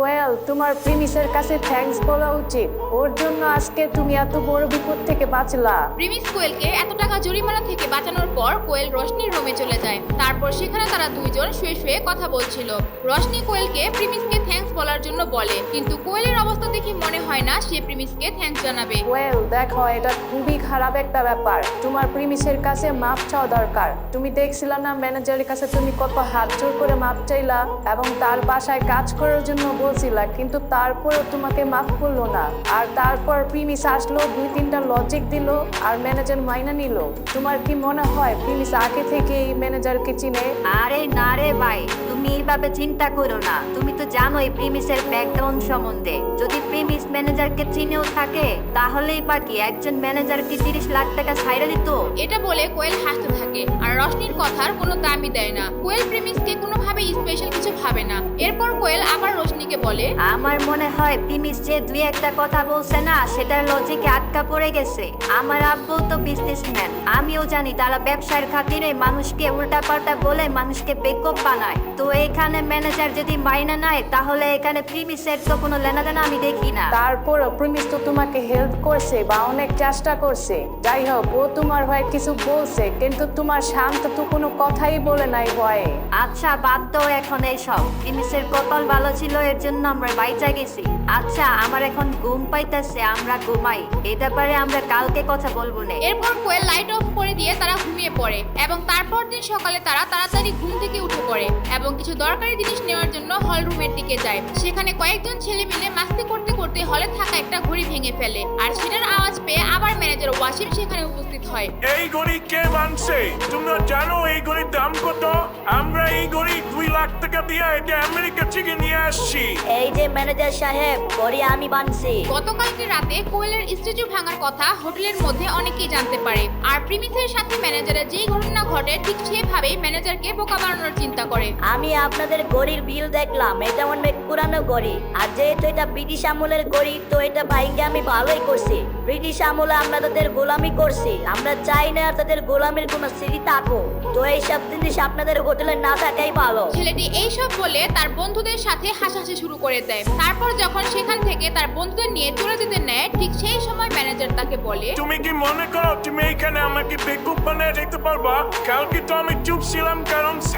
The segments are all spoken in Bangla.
কোয়েল তোমার প্রিমিসের কাছে থ্যাঙ্কস বলা উচিত। ওর জন্য আজকে তুমি এত বড় বিপদ থেকে বাঁচলা। প্রিমিস কোয়েলকে এত টাকা জরিমানা থেকে বাঁচানোর পর কোয়েল রশনির রুমে চলে যায়। তারপর সেখানে তারা দুইজন শুয়ে শুয়ে কথা বলছিল। রশনি কোয়েলকে প্রিমিসকে থ্যাঙ্কস বলার জন্য বলে কিন্তু কোয়েলের অবস্থা দেখে মনে হয় না সে প্রিমিসকে থ্যাঙ্কস জানাবে। ওয়েল দেখো এটা খুবই খারাপ একটা ব্যাপার। তোমার প্রিমিসের কাছে মাপ চাওয়া দরকার। তুমি দেখছিলা না ম্যানেজারের কাছে তুমি কত হাত জোর করে মাপ চাইলা? এবং তার বাসায় কাজ করার জন্য বলছিলা কিন্তু তারপরেও তোমাকে মাফ করল না। আর তারপর প্রিমিস আসলো দুই তিনটা লজিক দিল আর ম্যানেজার মাইনা নিল। তোমার কি মনে হয় প্রিমিস আগে থেকেই ম্যানেজারকে চিনে? আরে না রে ভাই তুমি এইভাবে চিন্তা করো না। তুমি তো জানোই প্রিমিসের ব্যাকগ্রাউন্ড সম্বন্ধে। যদি প্রিমিস ম্যানেজারকে চিনেও থাকে তাহলেই বাকি একজন ম্যানেজার ম্যানেজারকে তিরিশ লাখ টাকা ছাইড়া দিত? এটা বলে কোয়েল হাসতে থাকে আর রশনির কথার কোনো দামই দেয় না। কোয়েল প্রিমিসকে কোনোভাবে স্পেশাল কিছু ভাবে না। এরপর কোয়েল আবার রশনিকে বলে? আমার মনে হয় প্রিমিস যে দুই একটা কথা বলছে না সেটার লজিকে আটকা পড়ে গেছে। আমার আব্বু তো বিজনেসম্যান আমিও জানি তারা ব্যবসার খাতিরে মানুষকে উল্টাপাল্টা বলে মানুষকে বেকপ বানায়। তো এখানে ম্যানেজার যদি মাইনা নেয় তাহলে এখানে প্রিমিসের তো কোনো লেনাদেনা আমি দেখি না। তারপরও প্রিমিস তো তোমাকে হেল্প করছে বা অনেক চেষ্টা করছে। যাই হোক ও তোমার হয়ে কিছু বলছে কিন্তু তোমার শান্ত তো কোনো কথাই বলে নাই ভয়ে। আচ্ছা বাদ দাও এখন এইসব। প্রিমিসের কপাল ভালো ছিল এর জন্য আমরা বাইচা গেছি। আচ্ছা আমার এখন ঘুম পাইতেছে আমরা ঘুমাই। এই ব্যাপারে আমরা কালকে কথা বলব না। এরপর কোয়েল লাইট অফ করে দিয়ে তারা ঘুমিয়ে পড়ে এবং তারপর দিন সকালে তারা তাড়াতাড়ি ঘুম থেকে উঠে পড়ে এবং কিছু দরকারি জিনিস নেওয়ার জন্য হল রুমের দিকে যায়। সেখানে কয়েকজন ছেলে মিলে মাস্তি করতে করতে হলে থাকা একটা ঘড়ি ভেঙে ফেলে আর সেটার আওয়াজ পেয়ে আবার ম্যানেজার ওয়াসিম সেখানে উপস্থিত হয়। এই ঘড়ি কে বানছে তোমরা জানো এই ঘড়ির দাম কত? আমরা এই ঘড়ি দুই লাখ টাকা দিয়ে এটা আমেরিকা থেকে নিয়ে আসছি। এই যে ম্যানেজার সাহেব ঘড়ি আমি বানছি। গতকালকে রাতে কোয়েলের স্ট্যাচু ভাঙার কথা হোটেলের মধ্যে অনেকেই জানতে পারে। আর প্রিমিসের সাথে ম্যানেজারের যেই ঘটনা ঘটে ঠিক সেভাবেই ম্যানেজারকে বোকা বানানোর চিন্তা করে। আমি আপনাদের গড়ির বিল দেখলাম এটা অনেক পুরানো গড়ি। আর যেহেতু এটা ব্রিটিশ আমলের গড়ি তো এটা ভাইকে আমি ভালোই করছি। ব্রিটিশ আমলে আমরা তাদের গোলামি করছি আমরা চাই না আর তাদের গোলামির কোনো স্মৃতি থাকুক। তো এইসব জিনিস আপনাদের হোটেলে না থাকাই ভালো। ছেলেটি এইসব বলে তার বন্ধুদের সাথে হাসাহাসি শুরু করে দেয়। তারপর যখন সেখান থেকে তার বন্ধুদের নিয়ে চলে যেতে নেয়, ঠিক সেই সময় ম্যানেজার তাকে বলে, তুমি কি মনে করো তুমি এখানে আমাকে বেকুব বানিয়ে যেতে পারবা? কালকে তো আমি চুপ ছিলাম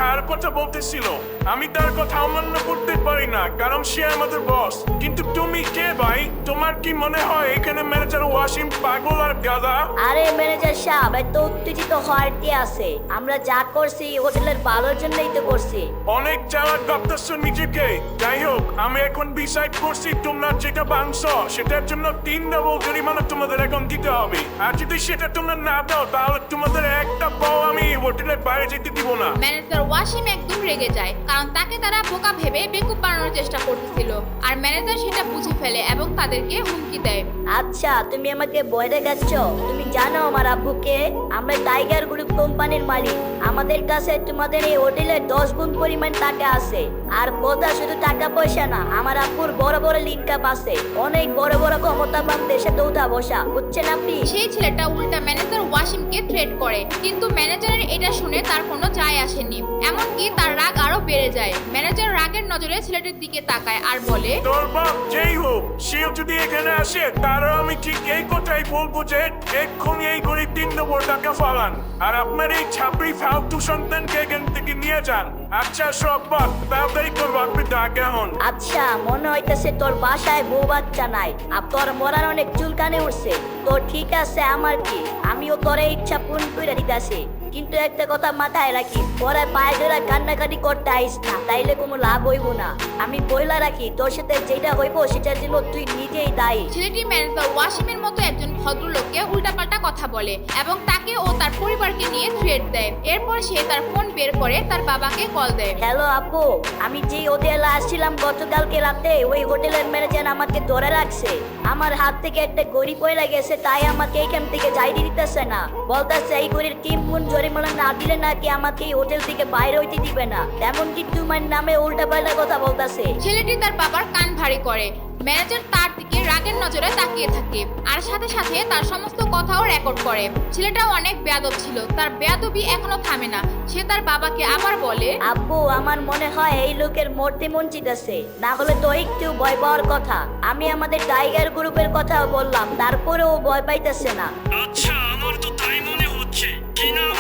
স্যার কথা বলতেছিল? আমি তার কথা অমান্য করতে পারি না কারণ সে আমাদের বস কিন্তু তুমি কে ভাই? তোমার কি মনে হয় এখানে ম্যানেজার ওয়াসিম পাগল আর গাদা আরে ম্যানেজার সাহেব এত উত্তেজিত হওয়ার কি আছে? আমরা যা করছি হোটেলের ভালোর জন্যই তো করছি। অনেক চালাক ভাবতেছো নিজেকে? যাই হোক আমি এখন ডিসাইড করছি তোমরা যেটা বাংশ সেটার জন্য তিন ডাবল জরিমানা তোমাদের এখন দিতে হবে। আর যদি সেটা তোমরা না দাও তাহলে তোমাদের একটা পাও আমি হোটেলের বাইরে যেতে দিব না। ম্যানেজার ওয়াসিম একদম রেগে যায়, কারণ তাকে তারা বোকা ভেবে বেকুব বানানোর চেষ্টা করতেছিল। আর ম্যানেজার সেটা বুঝে ফেলে এবং তাদেরকে হুমকি দেয়। আচ্ছা তুমি আমাকে ভয় দেখাচ্ছ। তুমি জানো আমার আব্বুকে? আমরা টাইগার গ্রুপ কোম্পানির মালিক। আমাদের কাছে তোমাদের এই হোটেলে দশ গুণ পরিমাণ টাকা আছে। আর কথা শুধু টাকা পয়সা না আমার আব্বুর বড় বড় লিনকাপ আছে। অনেক বড় বড় ক্ষমতাবান দেশে দৌড়া বসা বুঝছেন আপনি? সেই ছেলেটা উল্টা ম্যানেজার ওয়াসিমকে থ্রেট করে। কিন্তু ম্যানেজারের এটা শুনে তার কোনো যায় আসেনি। এমনকি তার রাগ আরও বেড়ে যায়। ম্যানেজার রাগের নজরে ছেলেটির দিকে তাকায় আর বলে তোর বাপ যেই হোক সেও যদি এখানে আসে তারও আমি ঠিক এই কথাই বলব যে এক্ষুনি এই গরিব তিন নম্বর টাকা ফালান। আর আপনার এই ছাপড়ি ফালতু সন্তানকে এখান থেকে নিয়ে যান। আচ্ছা সব বাপ তাড়াতাড়ি করব আপনি ডাকে হন। আচ্ছা মনে হইতেছে তোর বাসায় বউ বাচ্চা নাই, আর তোর মরার অনেক চুলকানে উঠছে। তো ঠিক আছে, আমার কি? আমিও তোরে ইচ্ছা পূরণ করে দিতেছি। কিন্তু একটা কথা মাথায় রাখি পরে পায়ে ধরে কান্নাকাটি করতে আইস না তাইলে কোনো লাভ হইব না। আমি বইলা রাখি তোর সাথে যেটা হইব সেটার জন্য তুই নিজেই দায়ী। ছেলেটি ম্যানেজার ওয়াসিমের মতো একজন ভদ্রলোককে উল্টাপাল্টা কথা বলে এবং তাকে ও তার পরিবারকে নিয়ে থ্রেট দেয়। এরপর সে তার ফোন বের করে তার বাবাকে কল দেয়। হ্যালো আপু আমি যে হোটেলে আসছিলাম গতকালকে রাতে ওই হোটেলের ম্যানেজার আমাকে ধরে রাখছে। আমার হাত থেকে একটা গড়ি পড়ে গেছে তাই আমাকে এখান থেকে যাইতে দিতেছে না। বলতেছে এই গড়ির তিন গুণ জরিমানা না দিলে নাকি আমাকে এই হোটেল থেকে বাইরে হইতে দিবে না? এমনকি তোমার নামে উল্টা পাল্টা কথা বলতাছে। ছেলেটি তার বাবার কান ভারী করে। ম্যানেজার তার দিকে রাগের নজরে তাকিয়ে থাকে আর সাথে সাথে তার সমস্ত কথাও রেকর্ড করে। ছেলেটাও অনেক বেয়াদব ছিল তার বেয়াদবি এখনও থামে না। সে তার বাবাকে আবার বলে আব্বু আমার মনে হয় এই লোকের মরতে মন চিতেছে না হলে তো একটু ভয় পাওয়ার কথা। আমি আমাদের টাইগার গ্রুপের কথাও বললাম তারপরেও ভয় পাইতেছে না। আচ্ছা আমার তো তাই মনে হচ্ছে। কি নাম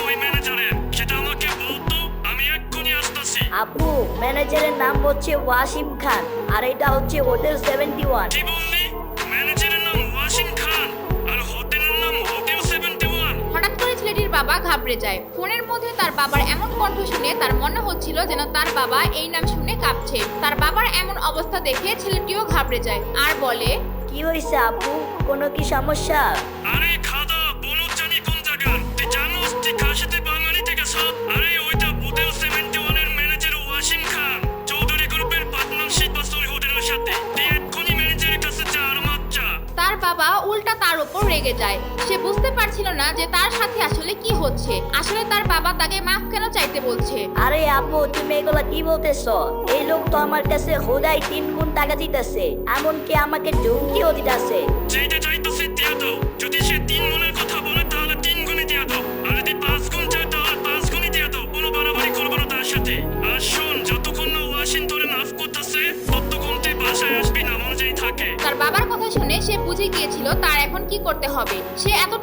আব্বু ম্যানেজারের নাম হচ্ছে ওয়াসিম খান আর এটা হচ্ছে হোটেল সেভেন্টি ওয়ান কি বললি? ম্যানেজারের নাম ওয়াসিম খান আর হোটেলের নাম হোটেল সেভেন্টি ওয়ান হঠাৎ করে ছেলেটির বাবা ঘাবড়ে যায়। ফোনের মধ্যে তার বাবার এমন কণ্ঠ শুনে তার মনে হচ্ছিল যেন তার বাবা এই নাম শুনে কাঁপছে। তার বাবার এমন অবস্থা দেখে ছেলেটিও ঘাবড়ে যায়। আর বলে কি হয়েছে আপু? কোনো কি সমস্যা? পারছিল না যে তার সাথে আসলে কি হচ্ছে। আসলে তার বাবা তাকে মাফ কেন চাইতে বলছে? আরে আব্বু তুমি এগুলা কি বলতেছ? এই লোক তো আমার কাছে হোদাই তিন গুণ টাকা দিতেছে এমনকি আমাকে ঢুকিও দিতেছে। যেটা চাইতেছে দিয়া দাও। যদি সে তিন গুণের কথা বলে তাহলে তিন গুণে দিয়া দাও। আর যদি পাঁচ গুণ চাই তাহলে পাঁচ গুণই দিয়া দাও। কোনো বাড়াবাড়ি করব না তার সাথে। আর শোন যতক্ষণ না ওয়াশিং তোরে মাফ করতেছে ততক্ষণ তুই বাসায় আসবি না অনুযায়ী থাকে। তার বাবার কথা শুনে সে বুঝে গিয়েছিল তার এখন কি করতে হবে। সে এতটা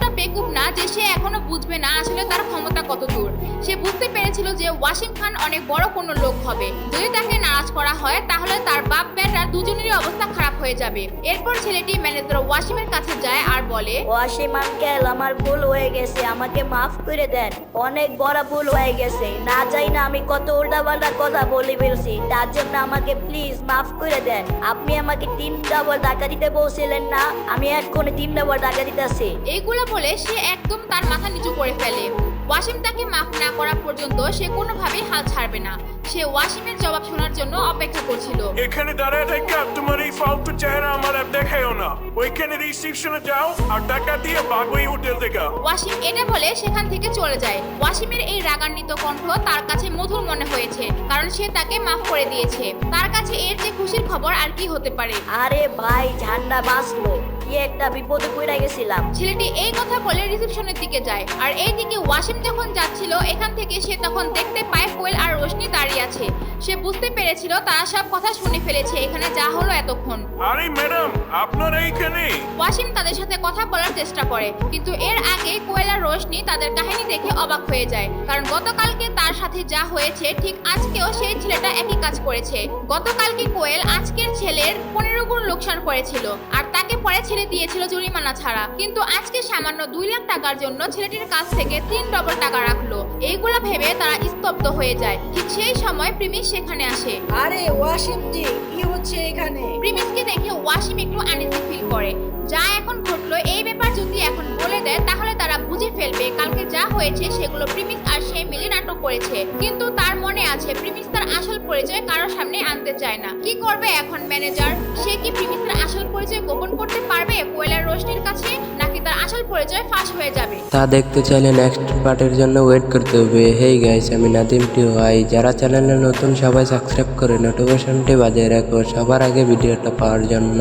যে সে এখনও বুঝবে না আসলে তার ক্ষমতা কত দূর। সে বুঝতে পেরেছিল যে ওয়াসিম খান অনেক বড় কোনো লোক হবে। যদি তাকে নারাজ করা হয় তাহলে তার বাপ বেটার দুজনেরই অবস্থা খারাপ হয়ে যাবে। এরপর ছেলেটি ম্যানেজার ওয়াসিমের কাছে যায় আর বলে ওয়াসিম আঙ্কেল আমার ভুল হয়ে গেছে আমাকে মাফ করে দেন। অনেক বড় ভুল হয়ে গেছে। না চাই না আমি কত উল্টাপাল্টা কথা বলে ফেলছি তার জন্য আমাকে প্লিজ মাফ করে দেন। আপনি আমাকে তিন ডাবল টাকা দিতে বলছিলেন না আমি এক্ষুনি তিন ডাবল টাকা দিতেছি। এইগুলো বলে সে একদম তার মাথা নিচু করে ফেলে। ওয়াসিম তাকে মাফ না করা পর্যন্ত সে কোনোভাবেই হাল ছাড়বে না। সে ওয়াসিমের জবাব শোনার জন্য অপেক্ষা করছিল। এখানে দাঁড়ায় থেকে তোমার এই ফালতু চেহারা আমার আর দেখায়ও না। ওইখানে রিসিপশনে যাও আর টাকা দিয়ে বাগুই হোটেল থেকে ওয়াসিম এটা বলে সেখান থেকে চলে যায়। ওয়াসিমের এই রাগান্বিত কণ্ঠ তার কাছে মধুর মনে হয়েছে কারণ সে তাকে মাফ করে দিয়েছে। তার কাছে এর যে খুশির খবর আর কি হতে পারে? আরে ভাই ঝান্ডা বাঁচলো। কি একটা বিপদে পড়ে গেছিলাম। ছেলেটি এই কথা বলে রিসেপশনের দিকে যায়। আর এইদিকে ওয়াসিম যখন যাচ্ছিল এখান থেকে সে তখন দেখতে পায় কোয়েল আর রোশনি দাঁড়িয়ে আছে। সে বুঝতে পেরেছিল তারা সব কথা শুনে ফেলেছে এখানে যা হলো এতক্ষণ। আরে ম্যাডাম আপনার এইখানে? ওয়াসিম তাদের সাথে কথা বলার চেষ্টা করে কিন্তু এর আগে কোয়েলা রোশনি তাদের কাহিনী দেখে অবাক হয়ে যায় কারণ গতকালকে তার সাথে যা হয়েছে ঠিক আজকেও সেই ছেলেটা একই কাজ করেছে। গতকালকে কোয়েল আজকের ছেলের পনেরো গুণ লোকসান করেছিল আর তাকে পরে ছেড়ে দিয়েছিল জরিমানা ছাড়া। কিন্তু আজকে সামান্য দুই লাখ টাকার জন্য ছেলেটির কাছ থেকে তিন ডবল টাকা রাখল। এইগুলা ভেবে তারা স্তব্ধ হয়ে যায়। ঠিক সেই সময় প্রিমিস সেখানে আসে। আরে ওয়াসিম জি কি হচ্ছে এখানে? প্রিমিসকে দেখে ওয়াসিম একটু আনইজি ফিল করে। যা এখন ঘটলো এই ব্যাপার যদি এখন বলে দেয় তাহলে তারা বুঝে ফেলবে কালকে যা হয়েছে সেগুলো প্রিমিস আর সে মিলে করেছে কিন্তু তার মনে আছে, প্রিমিস তার আসল পরিচয় কারোর সামনে আনতে চায় না। কি করবে এখন ম্যানেজার? সে কি প্রিমিস তার আসল পরিচয় গোপন করতে পারবে কোয়েলার রোশনির কাছে, নাকি তার আসল পরিচয় ফাঁস হয়ে যাবে? তা দেখতে চাইলে নেক্সট পার্টের জন্য ওয়েট করতে হবে। হেই গাইস আমি নাদিম টি ভাই যারা চ্যানেলে নতুন, সবাই সাবস্ক্রাইব করে নোটিফিকেশনটি বাজিয়ে রাখো। সবার আগে ভিডিওটা পাওয়ার জন্য।